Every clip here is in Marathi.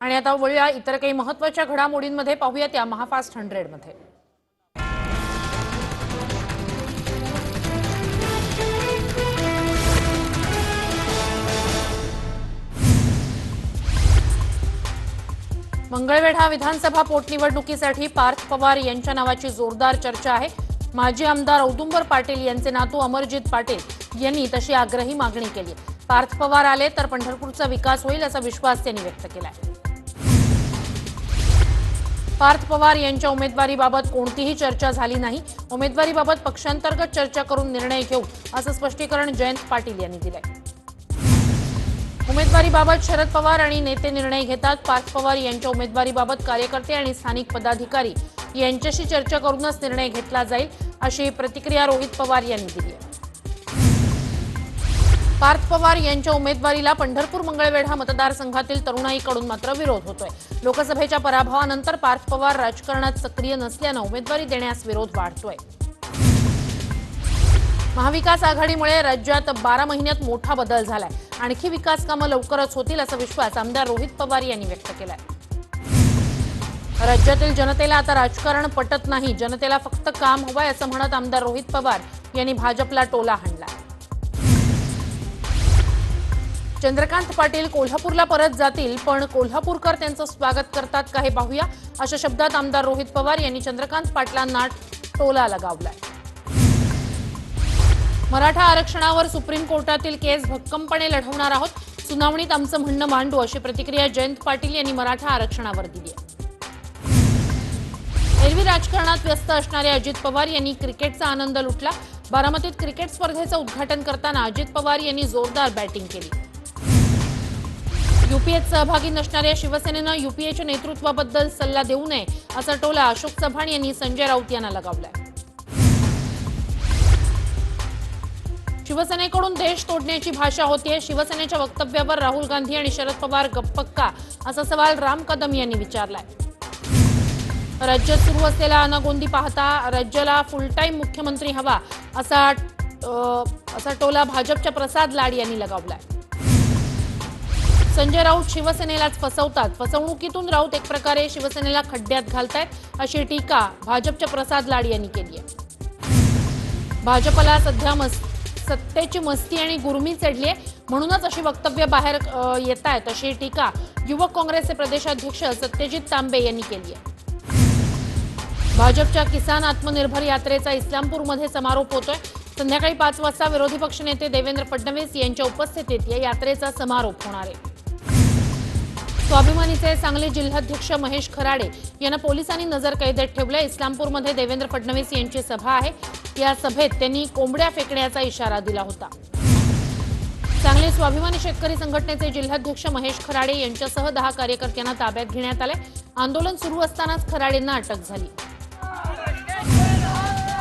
आणि आता वळूया इतर काही महत्त्वाच्या घडामोडींमध्ये पाहूया त्या महाफास्ट हंड्रेडमध्ये. मंगळवेढा विधानसभा पोटनिवडणुकीसाठी पार्थ पवार यांच्या नावाची जोरदार चर्चा आहे. माजी आमदार औदुंबर पाटील यांचे नातू अमरजित पाटील यांनी तशी आग्रही मागणी केली. पार्थ पवार आले तर पंढरपूरचा विकास होईल असा विश्वास त्यांनी व्यक्त केला आहे पार्थ पवार यांच्या उमेदवारीबाबत कोणतीही चर्चा झाली नाही. उमेदवारीबाबत पक्षांतर्गत चर्चा करून निर्णय घेऊ असं स्पष्टीकरण जयंत पाटील यांनी दिलंय. उमेदवारीबाबत शरद पवार आणि नेते निर्णय घेतात. पार्थ पवार यांच्या उमेदवारीबाबत कार्यकर्ते आणि स्थानिक पदाधिकारी यांच्याशी चर्चा करूनच निर्णय घेतला जाईल अशी प्रतिक्रिया रोहित पवार यांनी दिली आहे. पार्थ पवार यांच्या उमेदवारीला पंढरपूर मंगळवेढा मतदारसंघातील तरुणाईकडून मात्र विरोध होतोय. लोकसभेच्या पराभवानंतर पार्थ पवार राजकारणात सक्रिय नसल्यानं उमेदवारी देण्यास विरोध वाढतोय. महाविकास आघाडीमुळे राज्यात बारा महिन्यात मोठा बदल झालाय. आणखी विकास कामं लवकरच होतील असा विश्वास आमदार रोहित पवार यांनी व्यक्त केलाय. राज्यातील जनतेला आता राजकारण पटत नाही. जनतेला फक्त काम हवंय असं म्हणत आमदार रोहित पवार यांनी भाजपला टोला हाणला चंद्रकांत पाटील कोल्हापूरला परत जातील पण कोल्हापूरकर त्यांचं स्वागत करतात का हे पाहूया. अशा शब्दात आमदार रोहित पवार यांनी चंद्रकांत पाटलांना टोला लगावलाय. मराठा आरक्षणावर सुप्रीम कोर्टातील केस भक्कमपणे लढवणार आहोत. सुनावणीत आमचं म्हणणं मांडू अशी प्रतिक्रिया जयंत पाटील यांनी मराठा आरक्षणावर दिली आहे. एरवी राजकारणात व्यस्त असणारे अजित पवार यांनी क्रिकेटचा आनंद लुटला. बारामतीत क्रिकेट स्पर्धेचं उद्घाटन करताना अजित पवार यांनी जोरदार बॅटिंग केली. युपीएत सहभागी नसणाऱ्या शिवसेनेनं युपीएच्या नेतृत्वाबद्दल सल्ला देऊ नये असा टोला अशोक चव्हाण यांनी संजय राऊत यांना लगावलाय. शिवसेनेकडून देश तोडण्याची भाषा होतीये शिवसेनेच्या वक्तव्यावर राहुल गांधी आणि शरद पवार गप्पक्का असा सवाल राम कदम यांनी विचारलाय. राज्यात सुरू असलेला अनागोंदी पाहता राज्याला फुल टाइम मुख्यमंत्री हवा असा असा टोला भाजपच्या प्रसाद लाड यांनी लगावलाय. संजय राऊत शिवसेनेलाच फसवतात. फसवणुकीतून राऊत एक प्रकारे शिवसेनेला खड्ड्यात घालतायत अशी टीका भाजपच्या प्रसाद लाड यांनी केली आहे. भाजपला सध्या मस सत्तेची मस्ती आणि गुरमी चढली आहे म्हणूनच अशी वक्तव्य बाहेर येत आहेत अशी टीका युवक काँग्रेसचे प्रदेशाध्यक्ष सत्यजित तांबे यांनी केली आहे. भाजपच्या किसान आत्मनिर्भर यात्रेचा इस्लामपूरमध्ये समारोप होतोय. संध्याकाळी पाच वाजता विरोधी पक्षनेते देवेंद्र फडणवीस यांच्या उपस्थितीत या यात्रेचा समारोप होणार आहे. स्वाभिमानीचे सांगली जिल्हाध्यक्ष महेश खराडे यांना पोलिसांनी नजर कैदेत ठेवलं इस्लामपूरमध्ये देवेंद्र फडणवीस यांची सभा आहे. या सभेत त्यांनी कोंबड्या फेकण्याचा इशारा दिला होता. सांगली स्वाभिमानी शेतकरी संघटनेचे जिल्हाध्यक्ष महेश खराडे यांच्यासह दहा कार्यकर्त्यांना ताब्यात घेण्यात आले आंदोलन सुरू असतानाच खराडेंना अटक झाली.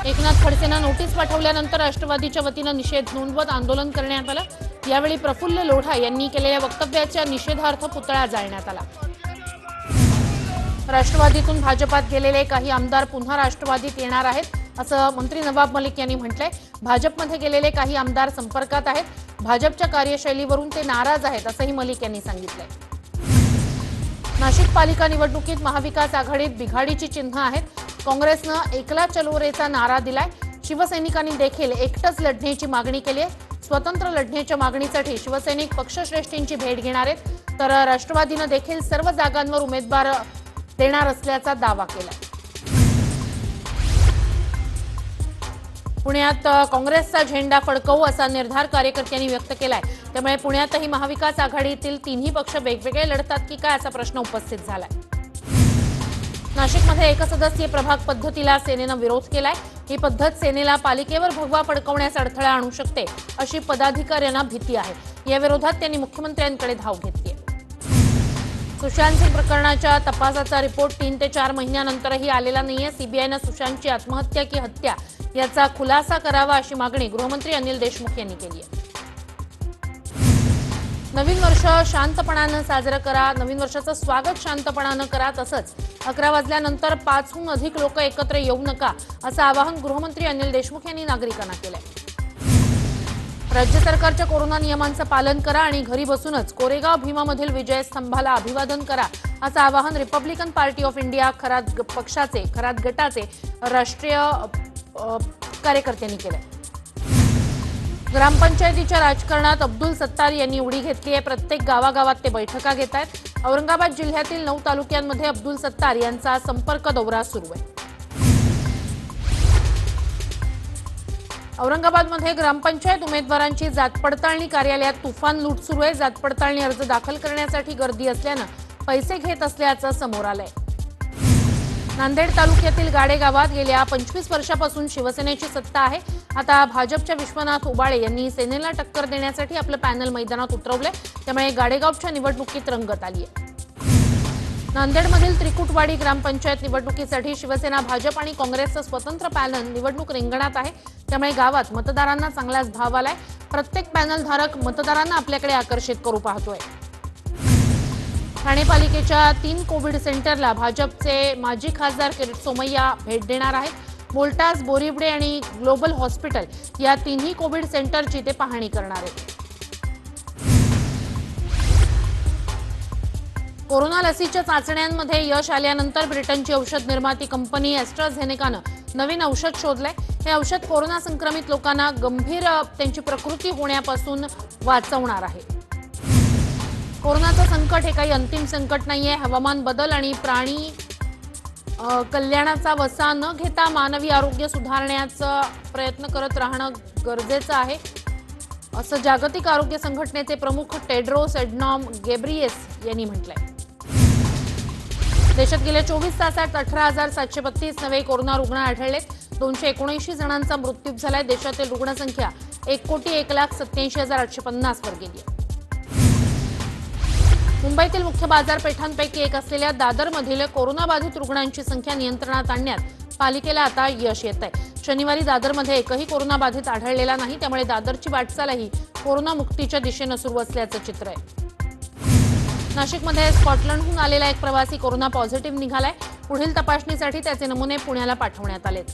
एकनाथ खडसेंना नोटीस पाठवल्यानंतर राष्ट्रवादीच्या वतीनं निषेध नोंदवत आंदोलन करण्यात आलं. यावेळी प्रफुल्ल लोढा यांनी केलेल्या वक्तव्याच्या निषेधार्थ पुतळा जाळण्यात आला. राष्ट्रवादीतून भाजपात गेलेले काही आमदार पुन्हा राष्ट्रवादीत येणार आहेत असं मंत्री नवाब मलिक यांनी म्हटलंय. भाजपमध्ये गेलेले काही आमदार संपर्कात आहेत. भाजपच्या कार्यशैलीवरून ते नाराज आहेत असंही मलिक यांनी सांगितलंय. नाशिक पालिका निवडणुकीत महाविकास आघाडीत बिघाडीची चिन्ह आहेत. काँग्रेसनं एकला चलोरेचा नारा दिलाय. शिवसैनिकांनी देखील एकटंच लढण्याची मागणी केली आहे. स्वतंत्र लढण्याच्या मागणीसाठी शिवसैनिक पक्षश्रेष्ठींची भेट घेणार आहेत. तर राष्ट्रवादीनं देखील सर्व जागांवर उमेदवार देणार असल्याचा दावा केला पुण्यात काँग्रेसचा झेंडा फडकवू असा निर्धार कार्यकर्त्यांनी व्यक्त केलाय. त्यामुळे पुण्यातही महाविकास आघाडीतील तिन्ही पक्ष वेगवेगळे लढतात की काय असा प्रश्न उपस्थित झालाय. नाशिकमध्ये एकसदस्यीय प्रभाग पद्धतीला सेनेनं विरोध केलाय. ही पद्धत सेनेला पालिकेवर भगवा पडकवण्यास अडथळा आणू शकते अशी पदाधिकाऱ्यांना भीती आहे. या विरोधात त्यांनी मुख्यमंत्र्यांकडे धाव घेतली सुशांत सिंग प्रकरणाच्या तपासाचा रिपोर्ट तीन ते चार महिन्यानंतरही आलेला नाहीये. सीबीआयनं सुशांतची आत्महत्या की हत्या याचा खुलासा करावा अशी मागणी गृहमंत्री अनिल देशमुख यांनी केली आहे नवीन वर्ष शांतपणानं साजरं करा नवीन वर्षाचं स्वागत शांतपणानं करा तसंच अकरा वाजल्यानंतर पाचहून अधिक लोक एकत्र येऊ नका असं आवाहन गृहमंत्री अनिल देशमुख यांनी नागरिकांना केलंय. राज्य सरकारच्या कोरोना नियमांचं पालन करा आणि घरी बसूनच कोरेगाव भीमामधील विजय स्तंभाला अभिवादन करा असं आवाहन Republican Party of India Kharat ग- पक्षाचे खरात गटाचे राष्ट्रीय कार्यकर्त्यांनी केलंय. ग्रामपंचायतीच्या राजकारणात अब्दुल सत्तार यांनी उडी घेतली आहे. प्रत्येक गावागावात ते बैठका घेत आहेत. औरंगाबाद जिल्ह्यातील नऊ तालुक्यांमध्ये अब्दुल सत्तार यांचा संपर्क दौरा सुरू आहे. औरंगाबादमध्ये ग्रामपंचायत उमेदवारांची जात पडताळणी कार्यालयात तुफान लूट सुरू आहे. जात पडताळणी अर्ज दाखल करण्यासाठी गर्दी असल्यानं पैसे घेत असल्याचं समोर आलंय. नांदेड तालुक्यातील गाडे गावात गेल्या पंचवीस वर्षापासून शिवसेनेची सत्ता आहे. आता भाजपच्या विश्वनाथ उबाळे यांनी सेनेला टक्कर देण्यासाठी आपलं पॅनल मैदानात उतरवलंय. त्यामुळे गाडेगावच्या निवडणुकीत रंगत आली आहे नांदेडमधील त्रिकुटवाडी ग्रामपंचायत निवडणुकीसाठी शिवसेना भाजप आणि काँग्रेसचं स्वतंत्र पॅनल निवडणूक रिंगणात आहे. त्यामुळे गावात मतदारांना चांगलाच भाव आलाय. प्रत्येक पॅनलधारक मतदारांना आपल्याकडे आकर्षित करू पाहतोय. ठाणे पालिकेच्या तीन कोविड सेंटरला भाजपचे माजी खासदार किरीट सोमय्या भेट देणार आहेत. मोल्टास बोरिवडे आणि ग्लोबल हॉस्पिटल या तिन्ही कोविड सेंटरची ते पाहणी करणार आहेत. कोरोना लसीच्या चाचण्यांमध्ये यश आल्यानंतर ब्रिटनची औषध निर्माती कंपनी ॲस्ट्राझेनेकानं नवीन औषध शोधलंय. हे औषध कोरोना संक्रमित लोकांना गंभीर त्यांची प्रकृती होण्यापासून वाचवणार आहे. कोरोनाचं संकट हे काही अंतिम संकट नाहीये. हवामान बदल आणि प्राणी कल्याणाचा वसा न घेता मानवी आरोग्य सुधारण्याचा प्रयत्न करत राहणं गरजेचं आहे. असं जागतिक आरोग्य संघटनेचे प्रमुख टेड्रोस एडनॉम गेब्रियस यांनी म्हटलंय. देशात गेल्या चोवीस तासात अठरा हजार सातशे बत्तीस नवे कोरोना रुग्ण आढळलेत. दोनशे एकोणऐंशी जणांचा मृत्यू झालाय. देशातील रुग्णसंख्या एक कोटी एक लाख सत्याऐंशी हजार आठशे पन्नास वर गेली आहे. मुंबईतील मुख्य बाजारपेठांपैकी एक असलेल्या दादरमधील कोरोनाबाधित रुग्णांची संख्या नियंत्रणात आणण्यात पालिकेला आता यश येत आहे शनिवारी दादरमध्ये एकही कोरोनाबाधित आढळलेला नाही त्यामुळे दादरची वाटचालही कोरोनामुक्तीच्या दिशेनं सुरू असल्याचं चित्र आहे. नाशिकमध्ये स्कॉटलंडहून आलेला एक प्रवासी कोरोना पॉझिटिव्ह निघालाय. पुढील तपासणीसाठी त्याचे नमुने पुण्याला पाठवण्यात आलेत.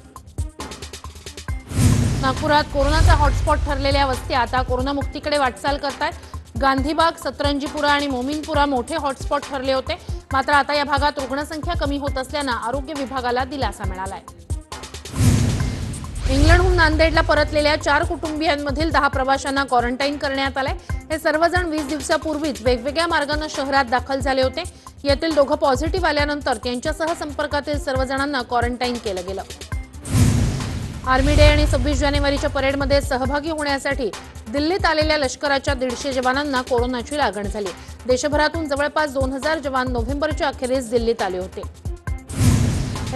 नागपुरात कोरोनाचा हॉटस्पॉट ठरलेल्या वस्त्या आता कोरोनामुक्तीकडे वाटचाल करतायत. गांधीबाग सतरंजीपुरा आणि मोमीनपुरा मोठे हॉटस्पॉट ठरले होते. मात्र आता या भागात रुग्णसंख्या कमी होत असल्यानं आरोग्य विभागाला दिलासा मिळालाय. इंग्लंडहून नांदेडला परतलेल्या चार कुटुंबियांमधील दहा प्रवाशांना क्वारंटाईन करण्यात आलंय. हे सर्वजण वीस दिवसापूर्वीच वेगवेगळ्या मार्गानं शहरात दाखल झाले होते. यातील दोघं पॉझिटिव्ह आल्यानंतर त्यांच्यासह संपर्कातील सर्वजणांना क्वारंटाईन केलं गेलं. आर्मी डे आणि सव्वीस जानेवारीच्या परेडमध्ये सहभागी होण्यासाठी दिल्लीत आलेल्या लष्कराच्या दीडशे जवानांना कोरोनाची लागण झाली. देशभरातून जवळपास दोन हजार जवान नोव्हेंबरच्या अखेरीस दिल्लीत आले होते.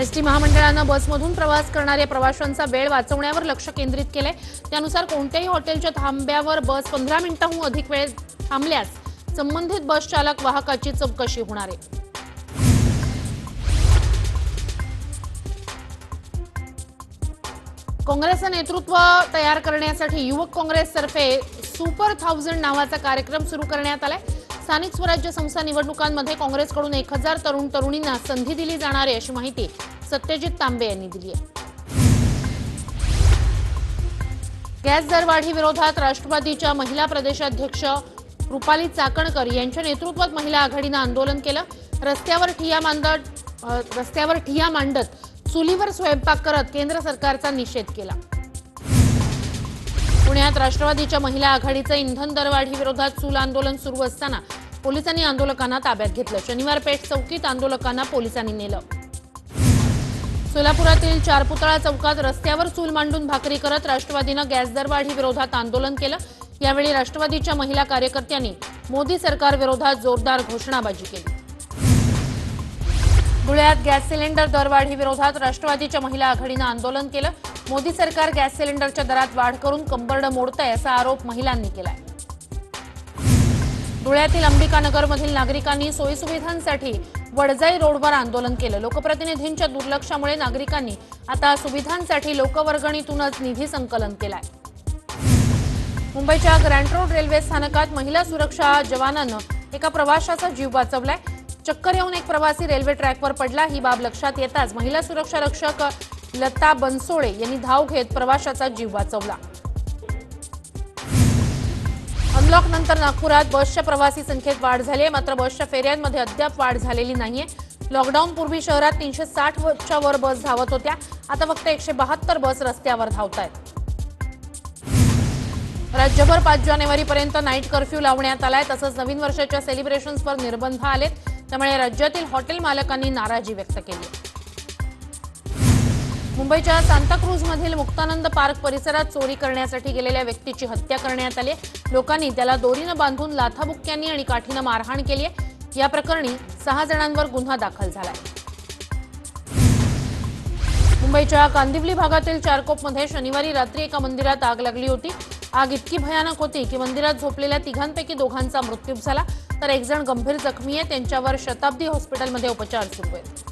एसटी महामंडळानं बसमधून प्रवास करणाऱ्या प्रवाशांचा वेळ वाचवण्यावर लक्ष केंद्रित केलंय. त्यानुसार कोणत्याही हॉटेलच्या थांब्यावर बस पंधरा मिनिटांहून अधिक वेळ थांबल्यास संबंधित बस चालक वाहकाची चौकशी होणार आहे. काँग्रेसचं नेतृत्व तयार करण्यासाठी युवक काँग्रेसतर्फे सुपर थाउजंड नावाचा कार्यक्रम सुरू करण्यात आलाय. स्थानिक स्वराज्य संस्था निवडणुकांमध्ये काँग्रेसकडून एक हजार तरुण तरुणींना संधी दिली जाणार आहे अशी माहिती सत्यजित तांबे यांनी दिली आहे. गॅस दरवाढी विरोधात राष्ट्रवादीच्या महिला प्रदेशाध्यक्ष रुपाली चाकणकर यांच्या नेतृत्वात महिला आघाडीनं आंदोलन केलं. रस्त्यावर ठिया मांडत रस्त्यावर ठिया मांडत चुलीवर स्वयंपाक करत केंद्र सरकारचा निषेध केला. पुण्यात राष्ट्रवादीच्या महिला आघाडीचं इंधन दरवाढी विरोधात चूल आंदोलन सुरू असताना पोलिसांनी आंदोलकांना ताब्यात घेतलं. शनिवार पेठ चौकीत आंदोलकांना पोलिसांनी नेलं. सोलापुरातील चारपुतळा चौकात रस्त्यावर चूल मांडून भाकरी करत राष्ट्रवादीनं गॅस दरवाढी विरोधात आंदोलन केलं. यावेळी राष्ट्रवादीच्या महिला कार्यकर्त्यांनी मोदी सरकार विरोधात जोरदार घोषणाबाजी केली. धुळ्यात गॅस सिलेंडर दरवाढी विरोधात राष्ट्रवादीच्या महिला आघाडीनं आंदोलन केलं. मोदी सरकार गॅस सिलेंडरच्या दरात वाढ करून कंबरडं मोडतंय असा आरोप महिलांनी केलाय. धुळ्यातील अंबिकानगरमधील नागरिकांनी सोयीसुविधांसाठी वडजाई रोडवर आंदोलन केलं. लोकप्रतिनिधींच्या दुर्लक्षामुळे नागरिकांनी आता सुविधांसाठी लोकवर्गणीतूनच निधी संकलन केलाय. मुंबईच्या ग्रँड रोड रेल्वे स्थानकात महिला सुरक्षा जवानानं एका प्रवाशाचा जीव वाचवलाय. चक्कर येऊन एक प्रवासी रेल्वे ट्रॅकवर पडला. ही बाब लक्षात येताच महिला सुरक्षा रक्षक लता बनसोळे यांनी धाव घेत प्रवाशाचा जीव वाचवला. अनलॉक नंतर नागपुरात बसच्या प्रवासी संख्येत वाढ झाली आहे. मात्र बसच्या फेऱ्यांमध्ये अद्याप वाढ झालेली नाहीये. लॉकडाऊन पूर्वी शहरात तीनशे साठच्या वर बस धावत होत्या. आता फक्त एकशे बहात्तर बस रस्त्यावर धावत आहेत राज्यभर पाच जानेवारीपर्यंत नाईट कर्फ्यू लावण्यात आलाय. तसंच नवीन वर्षाच्या सेलिब्रेशन्सवर निर्बंध आलेत. त्यामुळे राज्यातील हॉटेल मालकांनी नाराजी व्यक्त केली. मुंबईच्या सांताक्रूजमधील मुक्तानंद पार्क परिसरात चोरी करण्यासाठी गेलेल्या व्यक्तीची हत्या करण्यात आली लोकांनी त्याला दोरीनं बांधून लाथाबुक्क्यांनी आणि काठीनं मारहाण केली आहे. या प्रकरणी सहा जणांवर गुन्हा दाखल झालाय मुंबईच्या कांदिवली भागातील चारकोपमध्ये शनिवारी रात्री एका मंदिरात आग लागली होती. आग इतकी भयानक होती की मंदिरात झोपलेल्या तिघांपैकी दोघांचा मृत्यू झाला. तर एक जण गंभीर जखमी आहे. त्यांच्यावर शताब्दी हॉस्पिटलमध्ये उपचार सुरू आहेत.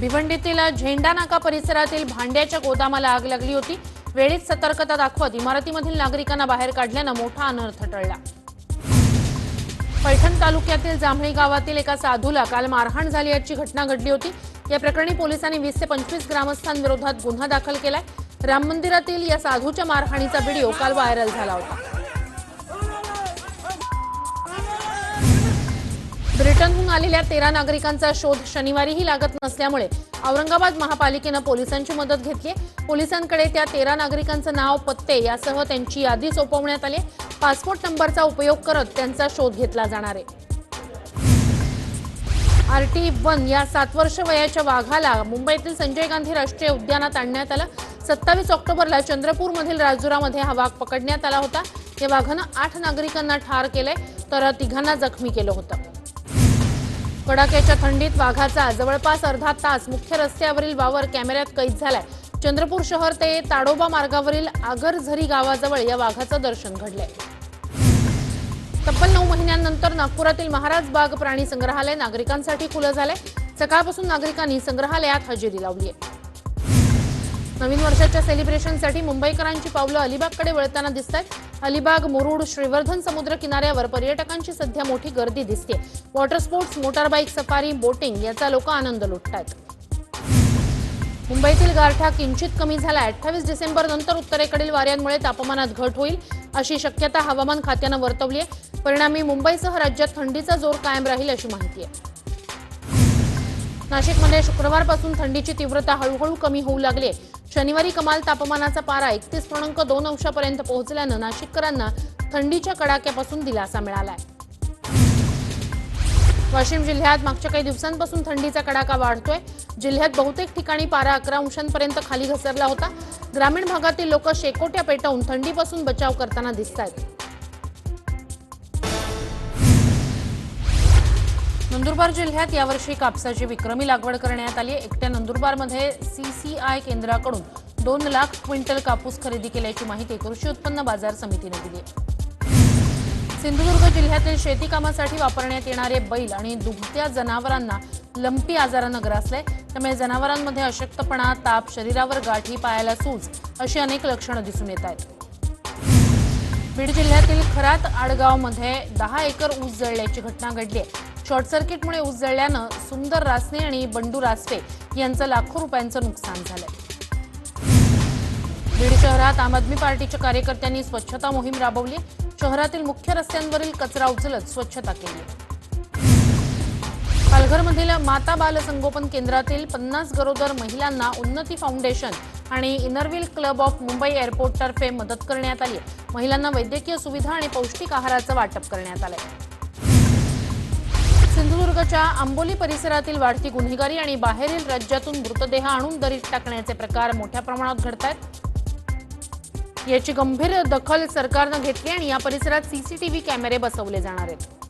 भिवंडीतील झेंडा नाका परिसरातील भांड्याच्या गोदामाला आग लागली होती. वेळीच सतर्कता दाखवत इमारतीमधील नागरिकांना बाहेर काढल्यानं मोठा अनर्थ टळला. पैठण तालुक्यातील जांभळी गावातील एका साधूला काल मारहाण झाली याची घटना घडली होती. या प्रकरणी पोलिसांनी वीस ते पंचवीस ग्रामस्थांविरोधात गुन्हा दाखल केलाय. राम मंदिरातील या साधूच्या मारहाणीचा व्हिडिओ काल व्हायरल झाला होता. ब्रिटनहून आलेल्या तेरा नागरिकांचा शोध शनिवारीही लागत नसल्यामुळे औरंगाबाद महापालिकेनं पोलिसांची मदत घेतली पोलिसांकडे त्या तेरा नागरिकांचं नाव पत्ते यासह त्यांची यादी सोपवण्यात आली पासपोर्ट नंबरचा उपयोग करत त्यांचा शोध घेतला जाणार आहे. आरटी वन या सात वर्ष वयाच्या वाघाला मुंबईतील संजय गांधी राष्ट्रीय उद्यानात आणण्यात आलं. सत्तावीस ऑक्टोबरला चंद्रपूरमधील राजुरामध्ये हा वाघ पकडण्यात आला होता. या वाघानं आठ नागरिकांना ठार केलंय तर तिघांना जखमी केलं होतं. कडाक्याच्या थंडीत वाघाचा जवळपास अर्धा तास मुख्य रस्त्यावरील वावर कॅमेऱ्यात कैद झालाय. चंद्रपूर शहर ते ताडोबा मार्गावरील आगरझरी गावाजवळ या वाघाचं दर्शन घडलंय. तब्बल नऊ महिन्यांनंतर नागपुरातील महाराज बाग प्राणी संग्रहालय नागरिकांसाठी खुलं झालंय. सकाळपासून नागरिकांनी संग्रहालयात हजेरी लावली आहे नवीन वर्षाच्या सेलिब्रेशनसाठी मुंबईकरांची पावलं अलिबागकडे वळताना दिसत आहेत अलिबाग मुरुड श्रीवर्धन समुद्र किनाऱ्यावर पर्यटकांची सध्या मोठी गर्दी दिसते. Water sports motorbike safari boating याचा लोक आनंद लुटतायत. मुंबईतील गारठा किंचित कमी झाला अठ्ठावीस डिसेंबर नंतर उत्तरेकडील वाऱ्यांमुळे तापमानात घट होईल अशी शक्यता हवामान खात्यानं वर्तवली आहे. परिणामी मुंबईसह राज्यात थंडीचा जोर कायम राहील अशी माहिती आहे. नाशिकमध्ये शुक्रवारपासून थंडीची तीव्रता हळूहळू कमी होऊ लागली शनिवारी कमाल तापमानाचा पारा एकतीस पूर्णांक दोन अंशापर्यंत पोहोचल्यानं नाशिककरांना थंडीच्या कडाक्यापासून दिलासा मिळालाय. वाशिम जिल्ह्यात मागच्या काही दिवसांपासून थंडीचा कडाका वाढतोय. जिल्ह्यात बहुतेक ठिकाणी पारा अकरा अंशांपर्यंत खाली घसरला होता. ग्रामीण भागातील लोक शेकोट्या पेटवून थंडीपासून बचाव करताना दिसत आहेत नंदुरबार जिल्ह्यात यावर्षी कापसाची विक्रमी लागवड करण्यात आली एकट्या नंदुरबारमध्ये सीसीआय केंद्राकडून दोन लाख क्विंटल कापूस खरेदी केल्याची माहिती कृषी उत्पन्न बाजार समितीने दिली सिंधुदुर्ग जिल्ह्यातील शेतीकामासाठी वापरण्यात येणारे बैल आणि दुभत्या जनावरांना लंपी आजारानं ग्रासले त्यामुळे जनावरांमध्ये अशक्तपणा ताप शरीरावर गाठी पायाला सूज अशी अनेक लक्षणं दिसून येत आहेत. बीड जिल्ह्यातील खरात आडगावमध्ये दहा एकर ऊस जळल्याची घटना घडली आहे. शॉर्ट सर्किटमुळे ऊस जळल्यानं सुंदर रासने आणि बंडू रासपे यांचं लाखो रुपयांचं नुकसान झालंय. बीड शहरात आम आदमी पार्टीच्या कार्यकर्त्यांनी स्वच्छता मोहीम राबवली. शहरातील मुख्य रस्त्यांवरील कचरा उचलत स्वच्छता केली. पालघरमधील माता बाल संगोपन केंद्रातील पन्नास गरोदर महिलांना उन्नती फाउंडेशन आणि Inner Wheel Club of Mumbai एअरपोर्टतर्फे मदत करण्यात आली. महिलांना वैद्यकीय सुविधा आणि पौष्टिक आहाराचं वाटप करण्यात आलंय. सिंधुदुर्गच्या आंबोली परिसरातील वाढती गुन्हेगारी आणि बाहेरील राज्यातून मृतदेह आणून दरीत टाकण्याचे प्रकार मोठ्या प्रमाणात घडत आहेत याची गंभीर दखल सरकारनं घेतली आणि या परिसरात सीसीटीव्ही कॅमेरे बसवले जाणार आहेत.